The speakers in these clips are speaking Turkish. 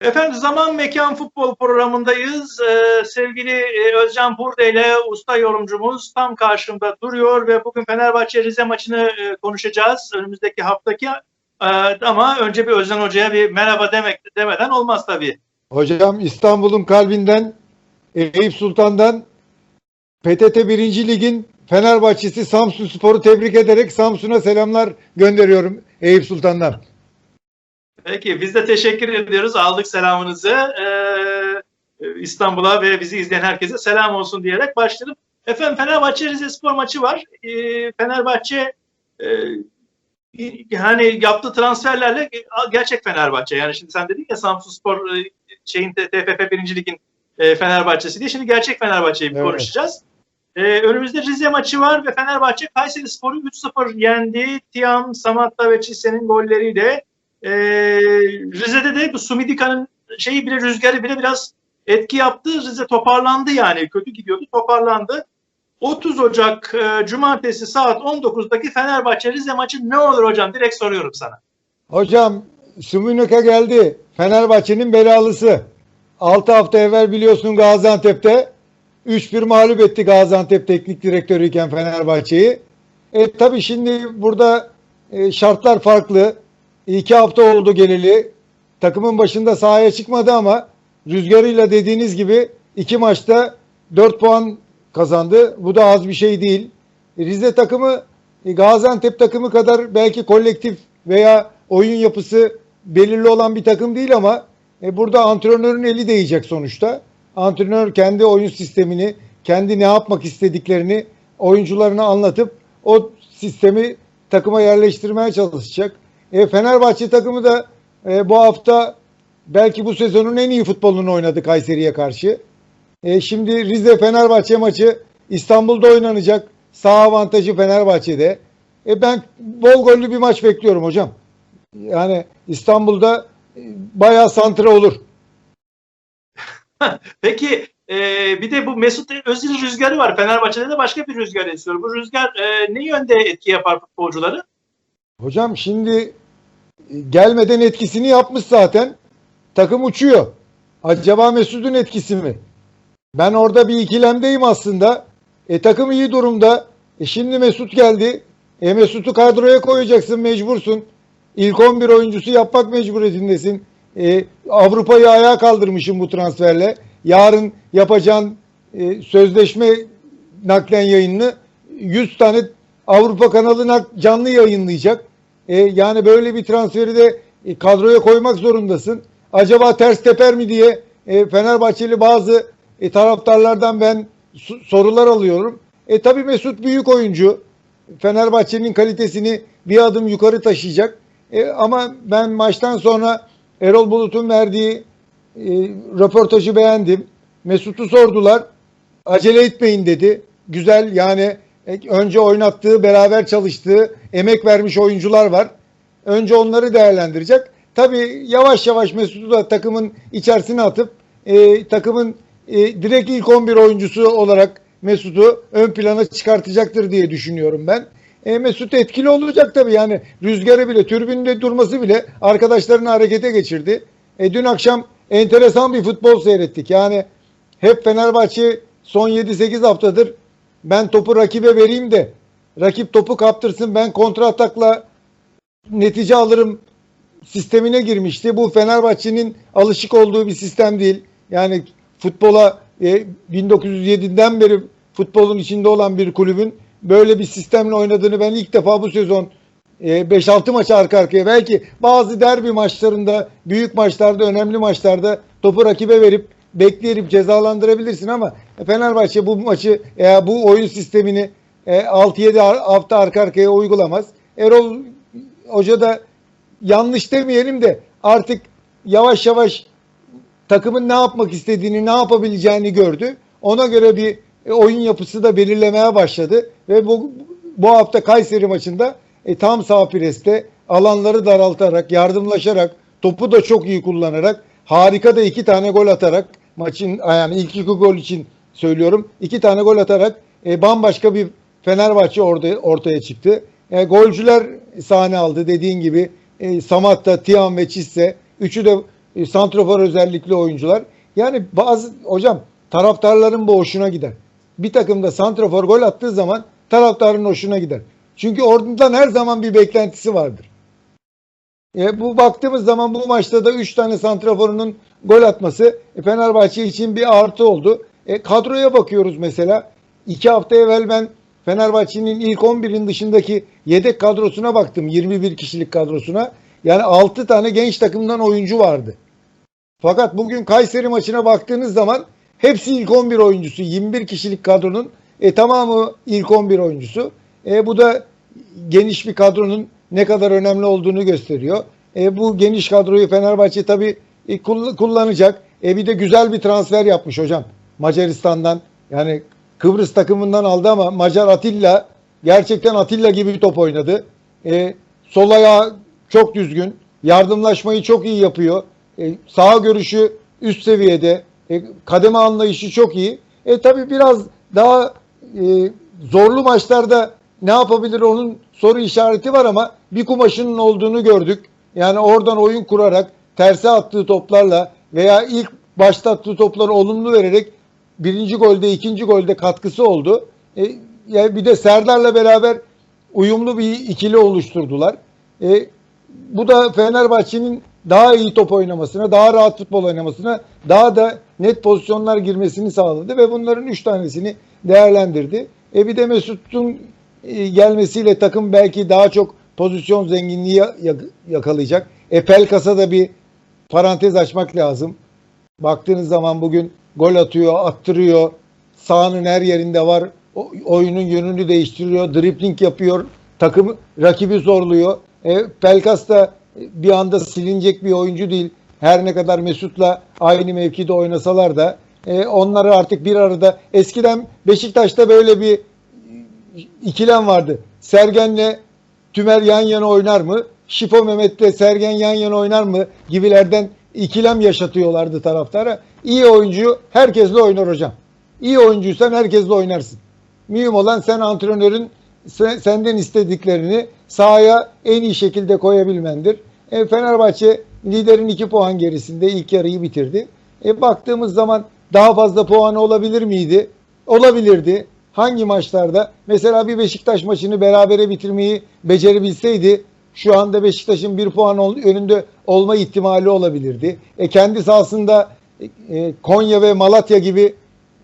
Efendim Zaman Mekan Futbol programındayız. Ee, sevgili e, Özcan Burde ile usta yorumcumuz tam karşımda duruyor ve bugün Fenerbahçe Rize maçını e, konuşacağız. Önümüzdeki haftaki Ee, ama önce bir Özcan Hoca'ya bir merhaba demek demeden olmaz tabii. Hocam İstanbul'un kalbinden Eyüp Sultan'dan PTT 1. Lig'in Fenerbahçesi Samsun Spor'u tebrik ederek Samsun'a selamlar gönderiyorum Eyüp Sultan'dan. Peki biz de teşekkür ediyoruz. Aldık selamınızı. Ee, İstanbul'a ve bizi izleyen herkese selam olsun diyerek başlayalım. Efendim Fenerbahçe Rize Spor maçı var. Ee, Fenerbahçe e, yani yaptığı transferlerle gerçek Fenerbahçe. Yani şimdi sen dedin ya Samsun Spor e, şeyin TFF 1. Lig'in e, Fenerbahçesi diye. Şimdi gerçek Fenerbahçe'yi Evet. konuşacağız. Ee, önümüzde Rize maçı var ve Fenerbahçe Kayseri Spor'u 3-0 yendi. Tiam, Samatta ve Çise'nin golleriyle ee, Rize'de de bu Sumidika'nın şeyi bile rüzgarı bile biraz etki yaptı. Rize toparlandı yani. Kötü gidiyordu. Toparlandı. 30 Ocak e, Cumartesi saat 19'daki Fenerbahçe Rize maçı ne olur hocam? Direkt soruyorum sana. Hocam Sumunuka geldi. Fenerbahçe'nin belalısı. 6 hafta evvel biliyorsun Gaziantep'te 3-1 mağlup etti Gaziantep teknik direktörüyken Fenerbahçe'yi. E tabi şimdi burada e, şartlar farklı. İki hafta oldu geleli. Takımın başında sahaya çıkmadı ama rüzgarıyla dediğiniz gibi iki maçta 4 puan kazandı. Bu da az bir şey değil. Rize takımı e, Gaziantep takımı kadar belki kolektif veya oyun yapısı belirli olan bir takım değil ama e, burada antrenörün eli değecek sonuçta. Antrenör kendi oyun sistemini, kendi ne yapmak istediklerini oyuncularına anlatıp o sistemi takıma yerleştirmeye çalışacak. E, Fenerbahçe takımı da e, bu hafta belki bu sezonun en iyi futbolunu oynadı Kayseri'ye karşı. E, şimdi Rize Fenerbahçe maçı İstanbul'da oynanacak. Sağ avantajı Fenerbahçe'de. E, ben bol gollü bir maç bekliyorum hocam. Yani İstanbul'da e, bayağı santra olur. Peki e, bir de bu Mesut Özil rüzgarı var. Fenerbahçe'de de başka bir rüzgar esiyor. Bu rüzgar e, ne yönde etki yapar futbolcuları? Hocam şimdi gelmeden etkisini yapmış zaten. Takım uçuyor. Acaba Mesut'un etkisi mi? Ben orada bir ikilemdeyim aslında. E takım iyi durumda. E şimdi Mesut geldi. E Mesut'u kadroya koyacaksın mecbursun. İlk 11 oyuncusu yapmak mecburiyetindesin. E, Avrupa'yı ayağa kaldırmışım bu transferle. Yarın yapacağın e, sözleşme naklen yayınını 100 tane Avrupa kanalı canlı yayınlayacak. E, yani böyle bir transferi de e, kadroya koymak zorundasın. Acaba ters teper mi diye e, Fenerbahçeli bazı e, taraftarlardan ben sorular alıyorum. E tabii Mesut büyük oyuncu. Fenerbahçe'nin kalitesini bir adım yukarı taşıyacak. E, ama ben maçtan sonra Erol Bulut'un verdiği e, röportajı beğendim. Mesut'u sordular. Acele etmeyin dedi. Güzel yani önce oynattığı, beraber çalıştığı, emek vermiş oyuncular var. Önce onları değerlendirecek. Tabii yavaş yavaş Mesut'u da takımın içerisine atıp e, takımın e, direkt ilk 11 oyuncusu olarak Mesut'u ön plana çıkartacaktır diye düşünüyorum ben. E, Mesut etkili olacak tabii yani rüzgarı bile, türbünde durması bile arkadaşlarını harekete geçirdi. E, dün akşam enteresan bir futbol seyrettik. Yani hep Fenerbahçe son 7-8 haftadır ben topu rakibe vereyim de rakip topu kaptırsın ben kontra atakla netice alırım sistemine girmişti. Bu Fenerbahçe'nin alışık olduğu bir sistem değil. Yani futbola e, 1907'den beri futbolun içinde olan bir kulübün böyle bir sistemle oynadığını ben ilk defa bu sezon e, 5-6 maç arka arkaya belki bazı derbi maçlarında, büyük maçlarda, önemli maçlarda topu rakibe verip bekleyip cezalandırabilirsin ama Fenerbahçe bu maçı eğer bu oyun sistemini e, 6-7 hafta arka arkaya uygulamaz. Erol Hoca da yanlış demeyelim de artık yavaş yavaş takımın ne yapmak istediğini, ne yapabileceğini gördü. Ona göre bir e, oyun yapısı da belirlemeye başladı ve bu bu hafta Kayseri maçında e, tam sağ preste alanları daraltarak, yardımlaşarak, topu da çok iyi kullanarak, harika da iki tane gol atarak maçın yani ilk iki gol için söylüyorum. iki tane gol atarak e, bambaşka bir Fenerbahçe orada ortaya çıktı. E, golcüler sahne aldı dediğin gibi. E, Samatta, Tiam ve Çisse üçü de e, santrofor özellikli oyuncular. Yani bazı hocam taraftarların bu hoşuna gider. Bir takımda santrofor gol attığı zaman taraftarın hoşuna gider. Çünkü oradan her zaman bir beklentisi vardır. E, bu baktığımız zaman bu maçta da 3 tane santraforunun gol atması e, Fenerbahçe için bir artı oldu. E, kadroya bakıyoruz mesela. 2 hafta evvel ben Fenerbahçe'nin ilk 11'in dışındaki yedek kadrosuna baktım. 21 kişilik kadrosuna. Yani 6 tane genç takımdan oyuncu vardı. Fakat bugün Kayseri maçına baktığınız zaman hepsi ilk 11 oyuncusu. 21 kişilik kadronun e, tamamı ilk 11 oyuncusu. E, bu da geniş bir kadronun ne kadar önemli olduğunu gösteriyor. E, bu geniş kadroyu Fenerbahçe tabii e, kull- kullanacak. E, bir de güzel bir transfer yapmış hocam. Macaristan'dan. Yani Kıbrıs takımından aldı ama Macar Atilla gerçekten Atilla gibi bir top oynadı. E, sol ayağı çok düzgün. Yardımlaşmayı çok iyi yapıyor. E, sağ görüşü üst seviyede. E, kademe anlayışı çok iyi. E tabi biraz daha e, zorlu maçlarda ne yapabilir onun soru işareti var ama bir kumaşının olduğunu gördük. Yani oradan oyun kurarak terse attığı toplarla veya ilk başta attığı topları olumlu vererek birinci golde ikinci golde katkısı oldu. E, ya bir de Serdar'la beraber uyumlu bir ikili oluşturdular. E, bu da Fenerbahçe'nin daha iyi top oynamasına, daha rahat futbol oynamasına, daha da net pozisyonlar girmesini sağladı ve bunların üç tanesini değerlendirdi. E bir de Mesut'un e, gelmesiyle takım belki daha çok pozisyon zenginliği ya- yakalayacak. E Pelkas'a da bir parantez açmak lazım. Baktığınız zaman bugün gol atıyor, attırıyor. Sahanın her yerinde var. O- oyunun yönünü değiştiriyor. Dripling yapıyor. Takım rakibi zorluyor. E, Pelkas da bir anda silinecek bir oyuncu değil. Her ne kadar Mesut'la aynı mevkide oynasalar da e, onları artık bir arada eskiden Beşiktaş'ta böyle bir ikilem vardı. Sergen'le Tümer yan yana oynar mı? Şifo Mehmet'le Sergen yan yana oynar mı? Gibilerden ikilem yaşatıyorlardı taraftara. İyi oyuncuyu herkesle oynar hocam. İyi oyuncuysan herkesle oynarsın. Mühim olan sen antrenörün sen- senden istediklerini sahaya en iyi şekilde koyabilmendir. E, Fenerbahçe liderin 2 puan gerisinde ilk yarıyı bitirdi. E, baktığımız zaman daha fazla puanı olabilir miydi? Olabilirdi. Hangi maçlarda? Mesela bir Beşiktaş maçını berabere bitirmeyi becerebilseydi şu anda Beşiktaş'ın bir puan ol- önünde olma ihtimali olabilirdi. E, kendi sahasında e, Konya ve Malatya gibi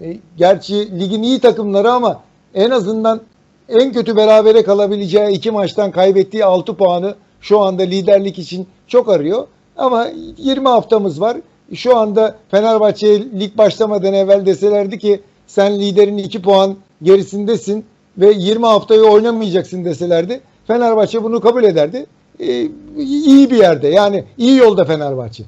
e, gerçi ligin iyi takımları ama en azından en kötü berabere kalabileceği iki maçtan kaybettiği 6 puanı şu anda liderlik için çok arıyor. Ama 20 haftamız var. Şu anda Fenerbahçe'ye lig başlamadan evvel deselerdi ki sen liderin 2 puan gerisindesin ve 20 haftayı oynamayacaksın deselerdi Fenerbahçe bunu kabul ederdi. Ee, iyi bir yerde yani iyi yolda Fenerbahçe.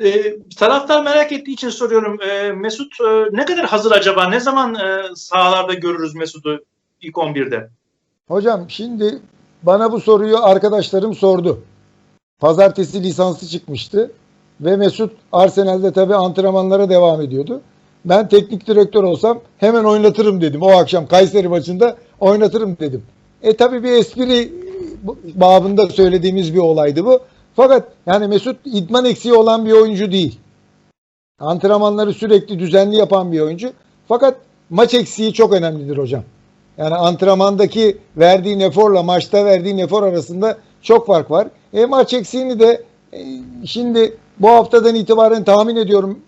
E, taraftar merak ettiği için soruyorum. E, Mesut e, ne kadar hazır acaba? Ne zaman e, sahalarda görürüz Mesut'u ilk 11'de? Hocam şimdi bana bu soruyu arkadaşlarım sordu. Pazartesi lisansı çıkmıştı ve Mesut Arsenal'de tabii antrenmanlara devam ediyordu. Ben teknik direktör olsam hemen oynatırım dedim. O akşam Kayseri maçında oynatırım dedim. E tabii bir espri babında söylediğimiz bir olaydı bu. Fakat yani Mesut idman eksiği olan bir oyuncu değil. Antrenmanları sürekli düzenli yapan bir oyuncu. Fakat maç eksiği çok önemlidir hocam. Yani antrenmandaki verdiği eforla maçta verdiği efor arasında çok fark var. E, maç eksiğini de e, şimdi bu haftadan itibaren tahmin ediyorum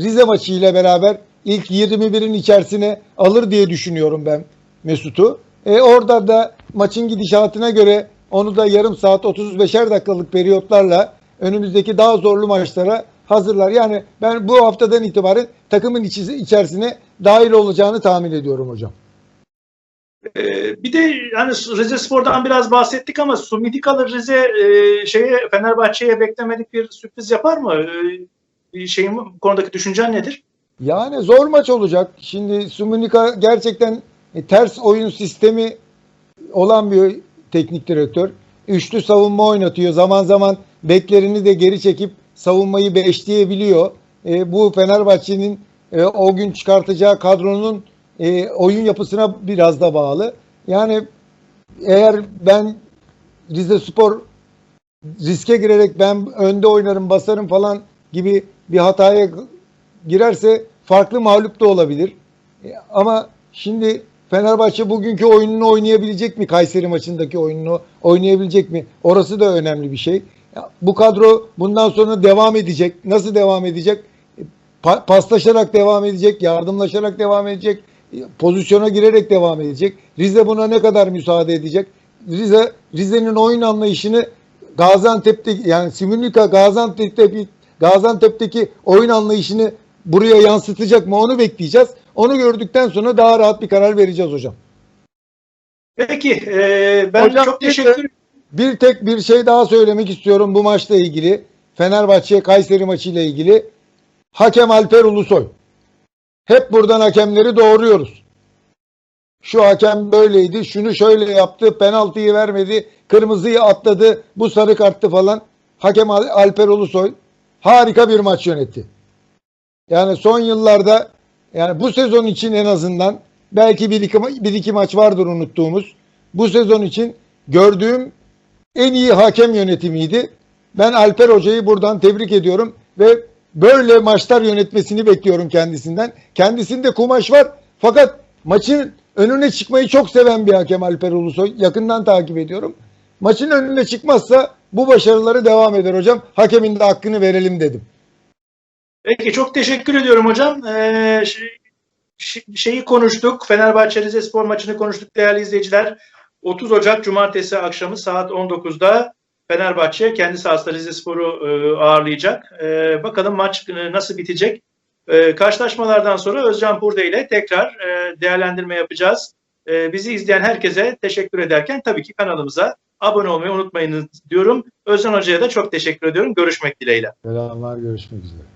Rize maçıyla beraber ilk 21'in içerisine alır diye düşünüyorum ben Mesut'u. E, orada da maçın gidişatına göre onu da yarım saat 35'er dakikalık periyotlarla önümüzdeki daha zorlu maçlara hazırlar. Yani ben bu haftadan itibaren takımın içi- içerisine dahil olacağını tahmin ediyorum hocam. Ee, bir de hani Rize Spor'dan biraz bahsettik ama Sumidikalı Rize e, şeye Fenerbahçe'ye beklemedik bir sürpriz yapar mı? Bir şeyin bu konudaki düşüncen nedir? Yani zor maç olacak. Şimdi Sumunika gerçekten e, ters oyun sistemi olan bir teknik direktör. Üçlü savunma oynatıyor. Zaman zaman beklerini de geri çekip savunmayı beşleyebiliyor. E, bu Fenerbahçe'nin e, o gün çıkartacağı kadronun e, oyun yapısına biraz da bağlı. Yani eğer ben Rize Spor riske girerek ben önde oynarım, basarım falan gibi bir hataya girerse farklı mağlup da olabilir. E, Ama şimdi Fenerbahçe bugünkü oyununu oynayabilecek mi? Kayseri maçındaki oyununu oynayabilecek mi? Orası da önemli bir şey. Bu kadro bundan sonra devam edecek. Nasıl devam edecek? Pa- paslaşarak devam edecek, yardımlaşarak devam edecek, pozisyona girerek devam edecek. Rize buna ne kadar müsaade edecek? Rize Rize'nin oyun anlayışını Gaziantep'te yani Simünika Gaziantep'te Gaziantep'teki oyun anlayışını buraya yansıtacak mı onu bekleyeceğiz. Onu gördükten sonra daha rahat bir karar vereceğiz hocam. Peki e, ben Hocam, çok teşekkür Bir tek bir şey daha söylemek istiyorum bu maçla ilgili. Fenerbahçe Kayseri maçıyla ilgili. Hakem Alper Ulusoy. Hep buradan hakemleri doğruyoruz. Şu hakem böyleydi, şunu şöyle yaptı, penaltıyı vermedi, kırmızıyı atladı, bu sarı karttı falan. Hakem Al- Alper Ulusoy harika bir maç yönetti. Yani son yıllarda yani bu sezon için en azından belki bir iki, bir iki maç vardır unuttuğumuz. Bu sezon için gördüğüm en iyi hakem yönetimiydi. Ben Alper Hoca'yı buradan tebrik ediyorum ve böyle maçlar yönetmesini bekliyorum kendisinden. Kendisinde kumaş var fakat maçın önüne çıkmayı çok seven bir hakem Alper Ulusoy. Yakından takip ediyorum. Maçın önüne çıkmazsa bu başarıları devam eder hocam. Hakemin de hakkını verelim dedim. Peki çok teşekkür ediyorum hocam. Ee, şey- şey- şeyi konuştuk. Fenerbahçe Rizespor maçını konuştuk değerli izleyiciler. 30 Ocak Cumartesi akşamı saat 19'da Fenerbahçe kendi sahasında Rizespor'u e, ağırlayacak. E, bakalım maç e, nasıl bitecek. E, karşılaşmalardan sonra Özcan Purde ile tekrar e, değerlendirme yapacağız. E, bizi izleyen herkese teşekkür ederken tabii ki kanalımıza abone olmayı unutmayınız diyorum. Özcan Hoca'ya da çok teşekkür ediyorum. Görüşmek dileğiyle. Selamlar görüşmek üzere.